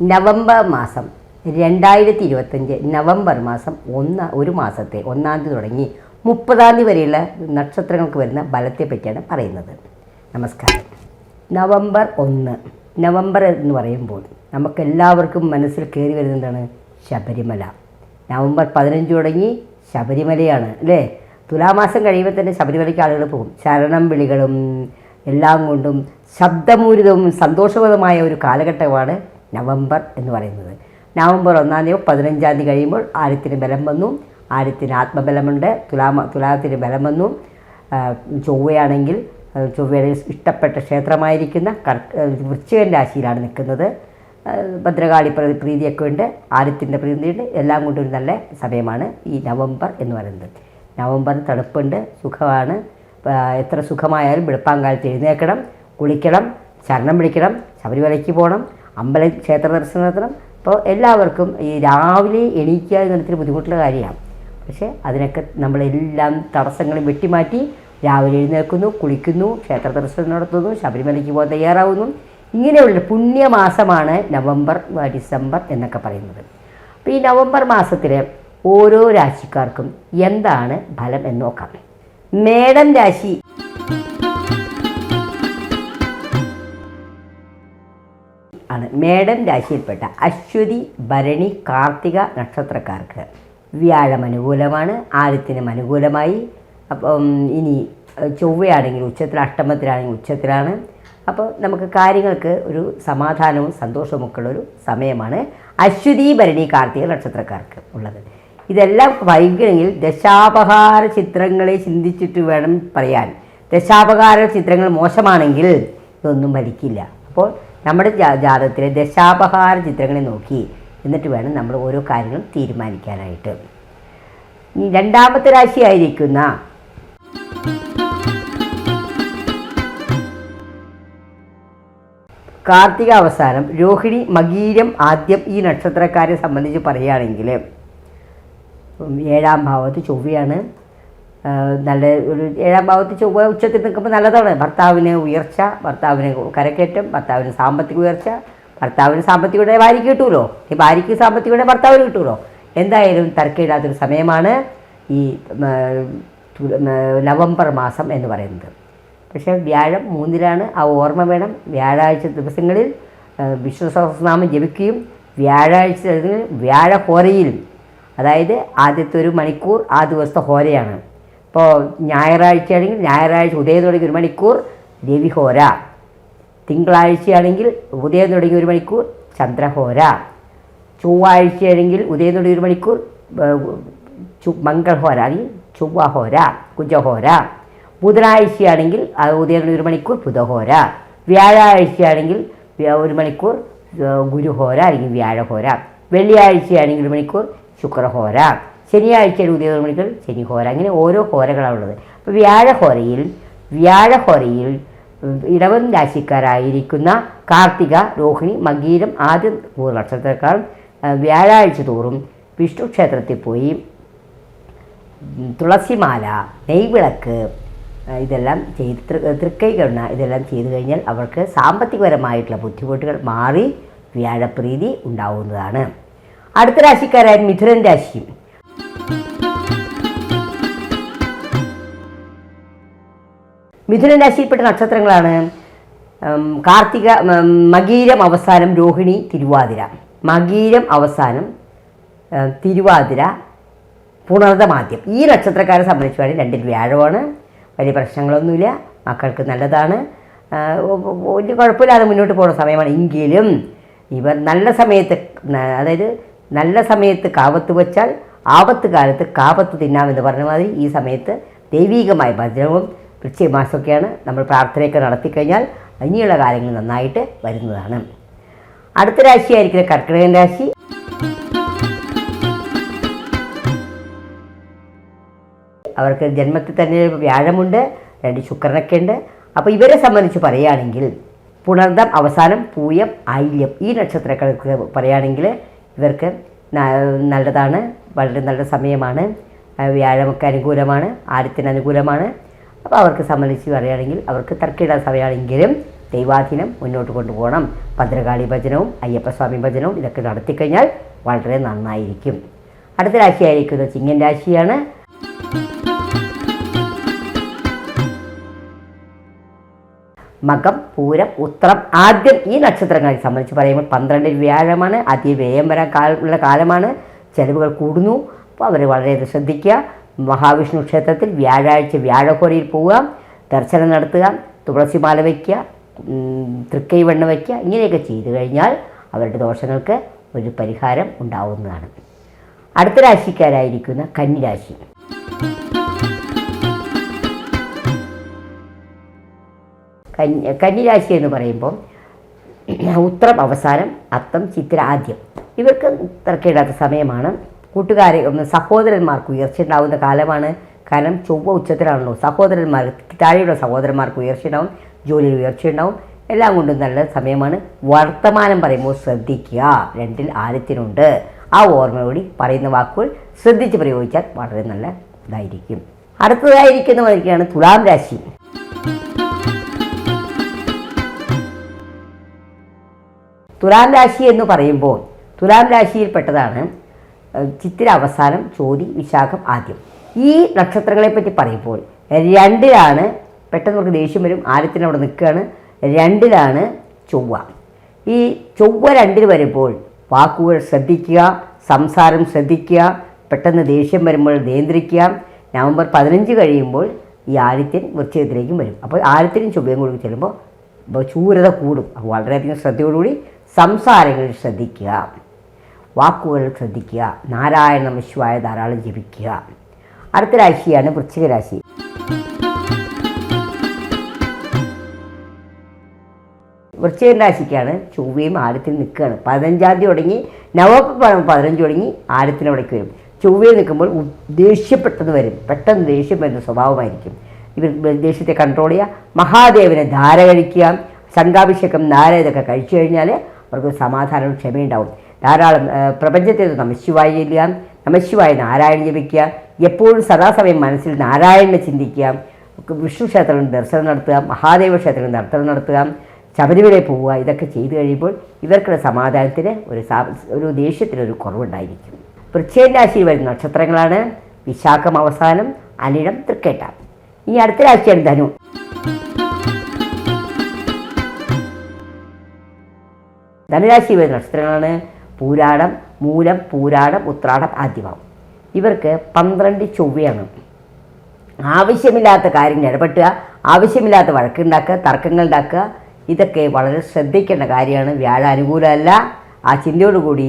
November മാസം രണ്ടായിരത്തി ഇരുപത്തഞ്ച് നവംബർ മാസം ഒന്ന് ഒരു മാസത്തെ ഒന്നാം തീയതി തുടങ്ങി മുപ്പതാം തീയതി വരെയുള്ള നക്ഷത്രങ്ങൾക്ക് വരുന്ന ബലത്തെ പറ്റിയാണ് പറയുന്നത്. നമസ്കാരം. നവംബർ ഒന്ന്. നവംബർ എന്ന് പറയുമ്പോൾ നമുക്കെല്ലാവർക്കും മനസ്സിൽ കയറി വരുന്നതാണ് ശബരിമല. നവംബർ പതിനഞ്ച് തുടങ്ങി ശബരിമലയാണ് അല്ലേ? തുലാമാസം കഴിയുമ്പോൾ തന്നെ ശബരിമലയ്ക്ക് ആളുകൾ പോകും. ശരണം വിളികളും എല്ലാം കൊണ്ടും ശബ്ദമൂരിതവും സന്തോഷപ്രദമായ ഒരു കാലഘട്ടമാണ് നവംബർ എന്ന് പറയുന്നത്. നവംബർ ഒന്നാം തീയതി പതിനഞ്ചാം തീയതി കഴിയുമ്പോൾ ആര്യത്തിന് ബലം വന്നു? ആര്യത്തിന് ആത്മബലമുണ്ട് തുലാമ തുലാത്തിന് ബലം വന്നു. ചൊവ്വയാണെങ്കിൽ ചൊവ്വയുടെ ഇഷ്ടപ്പെട്ട ക്ഷേത്രമായിരിക്കുന്ന വൃശ്ചികൻ രാശിയിലാണ് നിൽക്കുന്നത്. ഭദ്രകാളി പ്രതി പ്രീതിയൊക്കെ ഉണ്ട്. ആര്യത്തിന്റെ പ്രീതിയുണ്ട്. എല്ലാം കൊണ്ടും ഒരു നല്ല സമയമാണ് ഈ നവംബർ എന്ന് പറയുന്നത്. നവംബർ തണുപ്പുണ്ട് സുഖമാണ്. എത്ര സുഖമായാലും വെളുപ്പാങ്കാലത്ത് എഴുന്നേൽക്കണം കുളിക്കണം ശരണം വിളിക്കണം ശബരിമലയ്ക്ക് പോകണം അമ്പല ക്ഷേത്ര ദർശനത്തിന് ഇപ്പോൾ എല്ലാവർക്കും ഈ രാവിലെ എണീക്കുക എന്നതിന് ബുദ്ധിമുട്ടുള്ള കാര്യമാണ്. പക്ഷേ അതിനൊക്കെ നമ്മളെല്ലാം തടസ്സങ്ങളും വെട്ടിമാറ്റി രാവിലെ എഴുന്നേൽക്കുന്നു കുളിക്കുന്നു ക്ഷേത്ര ദർശനം നടത്തുന്നു ശബരിമലയ്ക്ക് പോകാൻ തയ്യാറാവുന്നു. ഇങ്ങനെയുള്ള പുണ്യമാസമാണ് നവംബർ ഡിസംബർ എന്നൊക്കെ പറയുന്നത്. അപ്പോൾ ഈ നവംബർ മാസത്തിൽ ഓരോ രാശിക്കാർക്കും എന്താണ് ഫലം എന്ന് നോക്കാം. മേടം രാശി ആണ്. മേടൻ രാശിയിൽപ്പെട്ട അശ്വതി ഭരണി കാർത്തിക നക്ഷത്രക്കാർക്ക് വ്യാഴം അനുകൂലമാണ് ആദ്യത്തിനും അനുകൂലമായി. അപ്പം ഇനി ചൊവ്വയാണെങ്കിൽ ഉച്ചത്തിൽ അഷ്ടമത്തിലാണെങ്കിൽ ഉച്ചത്തിലാണ്. അപ്പോൾ നമുക്ക് കാര്യങ്ങൾക്ക് ഒരു സമാധാനവും സന്തോഷവും ഒക്കെ ഉള്ളൊരു സമയമാണ് അശ്വതി ഭരണി കാർത്തിക നക്ഷത്രക്കാർക്ക് ഉള്ളത്. ഇതെല്ലാം വൈകണമെങ്കിൽ ദശാപഹാര ചിത്രങ്ങളെ ചിന്തിച്ചിട്ട് വേണം പറയാൻ. ദശാപഹാര ചിത്രങ്ങൾ മോശമാണെങ്കിൽ ഇതൊന്നും വലിക്കില്ല അപ്പോൾ നമ്മുടെ ജാതകത്തിലെ ദശാപഹാര ചിത്രങ്ങളെ നോക്കി എന്നിട്ട് വേണം നമ്മൾ ഓരോ കാര്യങ്ങളും തീരുമാനിക്കാനായിട്ട്. രണ്ടാമത്തെ രാശിയായിരിക്കുന്ന കാർത്തിക അവസാനം രോഹിണി മകീരം ആദ്യം ഈ നക്ഷത്രക്കാരെ സംബന്ധിച്ച് പറയുകയാണെങ്കിൽ ഏഴാം ഭാവത്ത് ചൊവ്വയാണ്. നല്ല ഒരു ഏഴാം ഭാവത്ത് ചൊവ്വ ഉച്ചത്തിൽ നിൽക്കുമ്പോൾ നല്ലതാണ്. ഭർത്താവിന് ഉയർച്ച ഭർത്താവിന് കരക്കയറ്റം ഭർത്താവിന് സാമ്പത്തിക ഉയർച്ച ഭർത്താവിന് സാമ്പത്തികയുടെ ഭാര്യയ്ക്ക് കിട്ടുമല്ലോ ഈ ഭാര്യയ്ക്ക് സാമ്പത്തികയുടെ ഭർത്താവിന് കിട്ടുമല്ലോ എന്തായാലും തർക്കമില്ലാത്തൊരു സമയമാണ് ഈ നവംബർ മാസം എന്ന് പറയുന്നത്. പക്ഷേ വ്യാഴം മൂന്നിലാണ്. ആ ഓർമ്മ വേണം. വ്യാഴാഴ്ച ദിവസങ്ങളിൽ വിഷ്ണു സഹസ്രനാമം ജപിക്കുകയും വ്യാഴാഴ്ച വ്യാഴ ഹോരയിലും അതായത് ആദ്യത്തെ ഒരു മണിക്കൂർ ആ ദിവസത്തെ ഹോരയാണ്. ഇപ്പോൾ ഞായറാഴ്ചയാണെങ്കിൽ ഞായറാഴ്ച ഉദയം തുടങ്ങി ഒരു മണിക്കൂർ രവിഹോര. തിങ്കളാഴ്ചയാണെങ്കിൽ ഉദയം തുടങ്ങി ഒരു മണിക്കൂർ ചന്ദ്രഹോര. ചൊവ്വാഴ്ചയാണെങ്കിൽ ഉദയം തുടങ്ങി ഒരു മണിക്കൂർ മംഗൾഹോര അല്ലെങ്കിൽ ചൊവ്വഹോര കുജഹോര. ബുധനാഴ്ചയാണെങ്കിൽ ഉദയം തുടങ്ങി ഒരു മണിക്കൂർ ബുധഹോര വ്യാഴാഴ്ചയാണെങ്കിൽ ഒരു മണിക്കൂർ ഗുരുഹോര അല്ലെങ്കിൽ വ്യാഴഹോര. വെള്ളിയാഴ്ചയാണെങ്കിൽ ഒരു മണിക്കൂർ ശുക്രഹോര. ശനിയാഴ്ചയിൽ ഉദയം ഒരു ശനി ഹോര അങ്ങനെ ഓരോ ഹോരകളാണ് ഉള്ളത്. അപ്പോൾ വ്യാഴഹോരയിൽ വ്യാഴഹോരയിൽ ഇടവൻ രാശിക്കാരായിരിക്കുന്ന കാർത്തിക രോഹിണി മകീരം ആദ്യ മൂന്ന് നക്ഷത്രക്കാർ വ്യാഴാഴ്ച തോറും വിഷ്ണു ക്ഷേത്രത്തിൽ പോയി തുളസിമാല നെയ്വിളക്ക് ഇതെല്ലാം ചെയ്ത് തൃക്കൈ കണ്ണ ഇതെല്ലാം ചെയ്തു കഴിഞ്ഞാൽ അവർക്ക് സാമ്പത്തികപരമായിട്ടുള്ള ബുദ്ധിമുട്ടുകൾ മാറി വ്യാഴപ്രീതി ഉണ്ടാവുന്നതാണ്. അടുത്ത രാശിക്കാരായ മിഥുനൻ രാശി മിഥുന രാശിയിൽപ്പെട്ട നക്ഷത്രങ്ങളാണ്. കാർത്തിക മകീരം അവസാനം രോഹിണി തിരുവാതിര. മകീരം അവസാനം തിരുവാതിര പുണർദമാദ്യം ഈ നക്ഷത്രക്കാരെ സംബന്ധിച്ചുവാണെങ്കിൽ രണ്ടിൽ വ്യാഴമാണ്. വലിയ പ്രശ്നങ്ങളൊന്നുമില്ല. മക്കൾക്ക് നല്ലതാണ്. വലിയ കുഴപ്പമില്ലാതെ മുന്നോട്ട് പോകുന്ന സമയമാണ്. എങ്കിലും ഇവർ നല്ല സമയത്ത് അതായത് നല്ല സമയത്ത് കാവത്ത് വച്ചാൽ ആപത്ത് കാലത്ത് കാപത്ത് തിന്നാമെന്ന് പറഞ്ഞ മാതിരി ഈ സമയത്ത് ദൈവീകമായ ഭജനവും വൃശ്ചികമാസമൊക്കെയാണ് നമ്മൾ പ്രാർത്ഥനയൊക്കെ നടത്തിക്കഴിഞ്ഞാൽ ഇനിയുള്ള കാര്യങ്ങൾ നന്നായിട്ട് വരുന്നതാണ്. അടുത്ത രാശിയായിരിക്കുന്ന കർക്കിടകൻ രാശി. അവർക്ക് ജന്മത്തിൽ തന്നെ വ്യാഴമുണ്ട് രണ്ട് ശുക്രനൊക്കെ ഉണ്ട്. അപ്പോൾ ഇവരെ സംബന്ധിച്ച് പറയുകയാണെങ്കിൽ പുണർദം അവസാനം പൂയം ആയില്യം ഈ നക്ഷത്രക്കാർക്ക് പറയുകയാണെങ്കിൽ ഇവർക്ക് നല്ലതാണ് വളരെ നല്ല സമയമാണ്. വ്യാഴമൊക്കെ അനുകൂലമാണ് ആര്യത്തിന് അനുകൂലമാണ്. അപ്പോൾ അവർക്ക് സംബന്ധിച്ച് പറയുകയാണെങ്കിൽ അവർക്ക് തർക്കിടാൻ സമയമാണെങ്കിലും ദൈവാധീനം മുന്നോട്ട് കൊണ്ടുപോകണം. ഭദ്രകാളി ഭജനവും അയ്യപ്പസ്വാമി ഭജനവും ഇതൊക്കെ നടത്തിക്കഴിഞ്ഞാൽ വളരെ നന്നായിരിക്കും. അടുത്ത രാശിയായിരിക്കുന്നത് ചിങ്ങൻ രാശിയാണ്. മകം പൂരം ഉത്രം ആദ്യം ഈ നക്ഷത്രങ്ങളെ സംബന്ധിച്ച് പറയുമ്പോൾ പന്ത്രണ്ടിൽ വ്യാഴമാണ് അതി വരാൻ കാല ഉള്ള കാലമാണ്. ചെലവുകൾ കൂടുന്നു. അപ്പോൾ അവർ വളരെ ശ്രദ്ധിക്കുക. മഹാവിഷ്ണു ക്ഷേത്രത്തിൽ വ്യാഴാഴ്ച വ്യാഴഹോരയിൽ പോവുക ദർശനം നടത്തുക തുളസിമാല വയ്ക്കുക തൃക്കൈ വെണ്ണ വയ്ക്കുക ഇങ്ങനെയൊക്കെ ചെയ്തു കഴിഞ്ഞാൽ അവരുടെ ദോഷങ്ങൾക്ക് ഒരു പരിഹാരം ഉണ്ടാവുന്നതാണ്. അടുത്ത രാശിക്കാരായിരിക്കുന്ന കന്നിരാശി. കന്നി കന്നിരാശി എന്ന് പറയുമ്പോൾ ഉത്രം അവസാനം അത്തം ചിത്ര ആദ്യം. ഇവർക്ക് തിരക്കേടാത്ത സമയമാണ്. കൂട്ടുകാരെ ഒന്ന് സഹോദരന്മാർക്ക് ഉയർച്ച ഉണ്ടാവുന്ന കാലമാണ്. കാരണം ചൊവ്വ ഉച്ചത്തിലാണല്ലോ. സഹോദരന്മാർ താഴെയുള്ള സഹോദരന്മാർക്ക് ഉയർച്ച ഉണ്ടാവും ജോലിയിൽ ഉയർച്ച ഉണ്ടാവും എല്ലാം കൊണ്ടും നല്ല സമയമാണ്. വർത്തമാനം പറയുമ്പോൾ ശ്രദ്ധിക്കുക. രണ്ടിൽ ആദ്യത്തിനുണ്ട്. ആ ഓർമ്മയോടി പറയുന്ന വാക്കുകൾ ശ്രദ്ധിച്ച് പ്രയോഗിച്ചാൽ വളരെ നല്ല ഇതായിരിക്കും. അടുത്തതായിരിക്കുന്നവരൊക്കെയാണ് തുലാം രാശി. തുലാം രാശി എന്ന് പറയുമ്പോൾ തുലാം രാശിയിൽപ്പെട്ടതാണ് ചിത്തിര അവസാനം ചോതി വിശാഖം ആദ്യം. ഈ നക്ഷത്രങ്ങളെ പറ്റി പറയുമ്പോൾ രണ്ടിലാണ് പെട്ടെന്ന് നമുക്ക് ദേഷ്യം വരും. ആദ്യത്തിന് അവിടെ നിൽക്കുകയാണ്. രണ്ടിലാണ് ചൊവ്വ. ഈ ചൊവ്വ രണ്ടിൽ വരുമ്പോൾ വാക്കുകൾ ശ്രദ്ധിക്കുക സംസാരം ശ്രദ്ധിക്കുക പെട്ടെന്ന് ദേഷ്യം വരുമ്പോൾ നിയന്ത്രിക്കുക. നവംബർ പതിനഞ്ച് കഴിയുമ്പോൾ ഈ ആദിത്യൻ വൃശ്ചികത്തിലേക്കും വരും. അപ്പോൾ ആദിത്യനും ചൊവ്വയും കൂടി ചെല്ലുമ്പോൾ ചൂരത കൂടും. വളരെയധികം ശ്രദ്ധയോടുകൂടി സംസാരങ്ങളിൽ ശ്രദ്ധിക്കുക. വാക്കുകൾ ശ്രദ്ധിക്കുക. നാരായണ വിശ്വായ ധാരാളം ജപിക്കുക. അടുത്ത രാശിയാണ് വൃശ്ചിക രാശി. വൃശ്ചിക രാശിക്കാണ് ചൊവ്വയും ആരത്തിൽ നിൽക്കുകയാണ്. പതിനഞ്ചാം തീയതി തുടങ്ങി നവംബർ പതിനഞ്ച് തുടങ്ങി ആരത്തിനവിടേക്ക് വരും. ചൊവ്വയിൽ നിൽക്കുമ്പോൾ ദേഷ്യപ്പെട്ടത് വരും. പെട്ടെന്ന് ദേഷ്യം വരുന്ന സ്വഭാവമായിരിക്കും. ഇവർ ദേഷ്യത്തെ കൺട്രോൾ ചെയ്യുക. മഹാദേവനെ ധാര കഴിക്കുക സംഘാഭിഷേകം നാരയതൊക്കെ കഴിച്ചു കഴിഞ്ഞാൽ അവർക്ക് സമാധാനവും ക്ഷമയുണ്ടാവും. ധാരാളം പ്രപഞ്ചത്തെ നമശിവായി ചെല്ലുക നമശിവായ നാരായണ ജപിക്കുക എപ്പോഴും സദാസമയം മനസ്സിൽ നാരായണനെ ചിന്തിക്കുക വിഷ്ണു ക്ഷേത്രങ്ങളിൽ ദർശനം നടത്തുക മഹാദേവ ക്ഷേത്രങ്ങളിൽ ദർശനം നടത്തുക ശബരിമലയിൽ പോവുക ഇതൊക്കെ ചെയ്തു കഴിയുമ്പോൾ ഇവർക്കുള്ള സമാധാനത്തിന് ഒരു ഒരു ദേഷ്യത്തിന് ഒരു കുറവുണ്ടായിരിക്കും. വൃശ്ചിക രാശിയിൽ വരുന്ന നക്ഷത്രങ്ങളാണ് വിശാഖം അവസാനം അനിഴം തൃക്കേട്ട. ഈ അടുത്ത രാശിയാണ് ധനു. ധനുരാശി വരുന്ന നക്ഷത്രങ്ങളാണ് പൂരാടം മൂലം പൂരാടം ഉത്രാടം ആദ്യമാവും. ഇവർക്ക് പന്ത്രണ്ട് ചൊവ്വയാണ്. ആവശ്യമില്ലാത്ത കാര്യങ്ങൾ ഇടപെട്ടുക ആവശ്യമില്ലാത്ത വഴക്കുണ്ടാക്കുക തർക്കങ്ങൾ ഉണ്ടാക്കുക ഇതൊക്കെ വളരെ ശ്രദ്ധിക്കേണ്ട കാര്യമാണ്. വ്യാഴ അനുകൂലമല്ല ആ ചിന്തയോടുകൂടി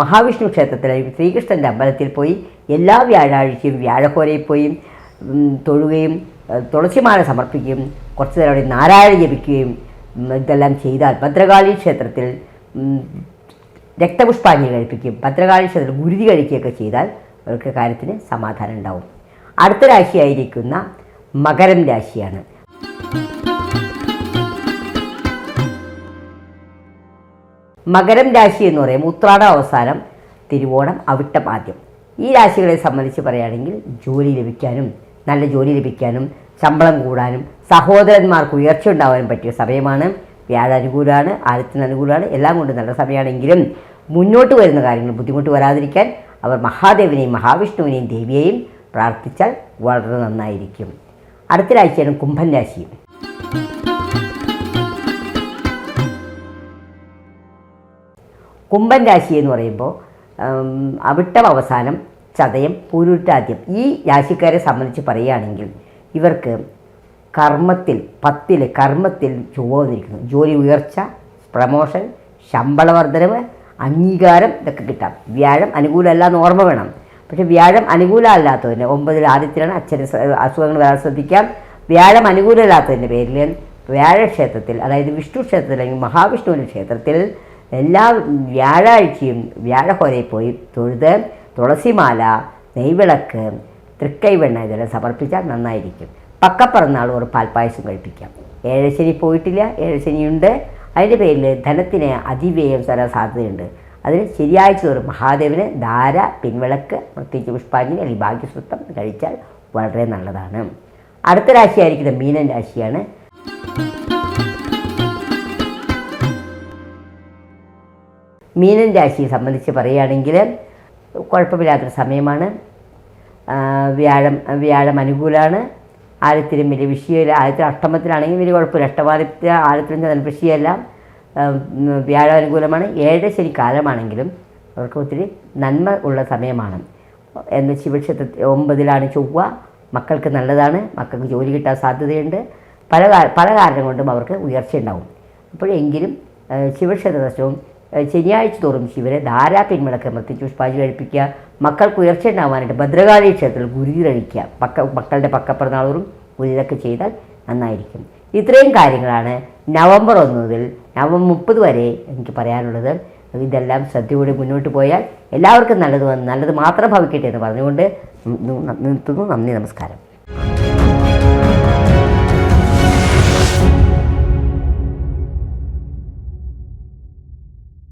മഹാവിഷ്ണു ക്ഷേത്രത്തിൽ ശ്രീകൃഷ്ണന്റെ അമ്പലത്തിൽ പോയി എല്ലാ വ്യാഴാഴ്ചയും വ്യാഴക്കോരയിൽ പോയി തൊഴുകയും തുളസിമാല സമർപ്പിക്കുകയും കുറച്ച് നേരം അവിടെ നാരായണ ജപിക്കുകയും ഇതെല്ലാം ചെയ്താൽ ഭദ്രകാളി ക്ഷേത്രത്തിൽ രക്തപുഷ്പാഞ്ജലി കഴിപ്പിക്കും. ഭദ്രകാളി ക്ഷേത്രത്തിൽ ഗുരുതി കഴിക്കുകയൊക്കെ ചെയ്താൽ അവർക്ക് കാര്യത്തിന് സമാധാനം ഉണ്ടാവും. അടുത്ത രാശിയായിരിക്കുന്ന മകരം രാശിയാണ്. മകരം രാശി എന്ന് പറയും ഉത്രാട അവസാനം തിരുവോണം അവിട്ടം ആദ്യം. ഈ രാശികളെ സംബന്ധിച്ച് പറയുകയാണെങ്കിൽ ജോലി ലഭിക്കാനും നല്ല ജോലി ലഭിക്കാനും ശമ്പളം കൂടാനും സഹോദരന്മാർക്ക് ഉയർച്ച ഉണ്ടാവാനും പറ്റിയ സമയമാണ്. വ്യാഴ അനുകൂലമാണ് അനുകൂലമാണ് എല്ലാം കൊണ്ടും നല്ല സമയമാണെങ്കിലും മുന്നോട്ട് വരുന്ന കാര്യങ്ങൾ ബുദ്ധിമുട്ട് വരാതിരിക്കാൻ അവർ മഹാദേവനെയും മഹാവിഷ്ണുവിനെയും ദേവിയെയും പ്രാർത്ഥിച്ചാൽ വളരെ നന്നായിരിക്കും. അടുത്ത രാഴ്ചയാണ് കുംഭൻ രാശി. കുംഭൻ രാശി എന്ന് പറയുമ്പോൾ അവിട്ടം അവസാനം ചതയം പൂരുട്ടാദ്യം ഈ രാശിക്കാരെ സംബന്ധിച്ച് പറയുകയാണെങ്കിൽ ഇവർക്ക് കർമ്മത്തിൽ പത്തിൽ കർമ്മത്തിൽ ചൊവ്വ വന്നിരിക്കുന്നു. ജോലി ഉയർച്ച പ്രമോഷൻ ശമ്പള വർധനവ് അംഗീകാരം ഇതൊക്കെ കിട്ടാം. വ്യാഴം അനുകൂലമല്ല എന്ന് ഓർമ്മ വേണം. പക്ഷെ വ്യാഴം അനുകൂലമല്ലാത്തതിന് ഒമ്പതിൽ ആദ്യത്തിലാണ് അച്ഛന് സ- അസുഖങ്ങൾ വരാൻ ശ്രദ്ധിക്കാം. വ്യാഴം അനുകൂലമല്ലാത്തതിന്റെ പേരിൽ വ്യാഴക്ഷേത്രത്തിൽ അതായത് വിഷ്ണു ക്ഷേത്രത്തിൽ അല്ലെങ്കിൽ മഹാവിഷ്ണുവിന്റെ ക്ഷേത്രത്തിൽ എല്ലാ വ്യാഴാഴ്ചയും വ്യാഴഹോരയിൽ പോയി തൊഴുത് തുളസിമാല നെയ്വിളക്ക് തൃക്കൈവെണ്ണ ഇതെല്ലാം സമർപ്പിച്ചാൽ നന്നായിരിക്കും. പക്കപ്പിറന്നാൾ ഒരു പാൽപ്പായസം കഴിപ്പിക്കാം. ഏഴശ്ശനി പോയിട്ടില്ല. ഏഴശനിയുണ്ട് അതിന്റെ പേരിൽ ധനത്തിന് അതിവേഗം തരാൻ സാധ്യതയുണ്ട്. അതിന് ശരിയാഴ്ച തോറും മഹാദേവന് ധാര പിൻവിളക്ക് പ്രത്യേകിച്ച് പുഷ്പാഞ്ജലി അല്ലെങ്കിൽ ഭാഗ്യസൂത്രം കഴിച്ചാൽ വളരെ നല്ലതാണ്. അടുത്ത രാശിയായിരിക്കുന്ന മീനൻ രാശിയാണ്. മീനൻ രാശിയെ സംബന്ധിച്ച് പറയുകയാണെങ്കിൽ കുഴപ്പമില്ലാത്തൊരു സമയമാണ്. വ്യാഴം വ്യാഴം അനുകൂലമാണ്. ആഴത്തിലും വലിയ വിഷയമില്ല. ആഴത്തിൽ അഷ്ടമത്തിലാണെങ്കിൽ വലിയ കുഴപ്പമില്ല. അഷ്ടമാദിത്യ ആഴത്തിലും ചന്ദ്രൻ വിഷയമല്ല. വ്യാഴാനുകൂലമാണ്. ഏഴ് ശനി കാലമാണെങ്കിലും അവർക്ക് ഒത്തിരി നന്മ ഉള്ള സമയമാണ്. എന്ന് ശിവക്ഷേത്ര ഒമ്പതിലാണ് ചൊവ്വ. മക്കൾക്ക് നല്ലതാണ്. മക്കൾക്ക് ജോലി കിട്ടാൻ സാധ്യതയുണ്ട്. പല പല കാരണം കൊണ്ടും അവർക്ക് ഉയർച്ച ഉണ്ടാവും. അപ്പോഴെങ്കിലും ശിവക്ഷേത്ര ദർശനവും ശനിയാഴ്ച തോറും ശിവനെ ധാരാ പിന്മടക്ക് മൃത്യു പുഷ്പാജി കഴിപ്പിക്കുക മക്കൾക്ക് ഉയർച്ച ഉണ്ടാവാനായിട്ട് ഭദ്രകാളി ക്ഷേത്രത്തിൽ ഗുരുതിരഴിക്കുക പക്ക മക്കളുടെ പക്കപ്പിറന്നാളൂറും ഗുരുതൊക്കെ ചെയ്താൽ നന്നായിരിക്കും. ഇത്രയും കാര്യങ്ങളാണ് നവംബർ ഒന്ന് മുതൽ നവംബർ മുപ്പത് വരെ എനിക്ക് പറയാനുള്ളത്. ഇതെല്ലാം ശ്രദ്ധയോടെ മുന്നോട്ട് പോയാൽ എല്ലാവർക്കും നല്ലത് നല്ലത് മാത്രം ഭവിക്കട്ടെ എന്ന് പറഞ്ഞുകൊണ്ട് നിർത്തുന്നു. നന്ദി നമസ്കാരം.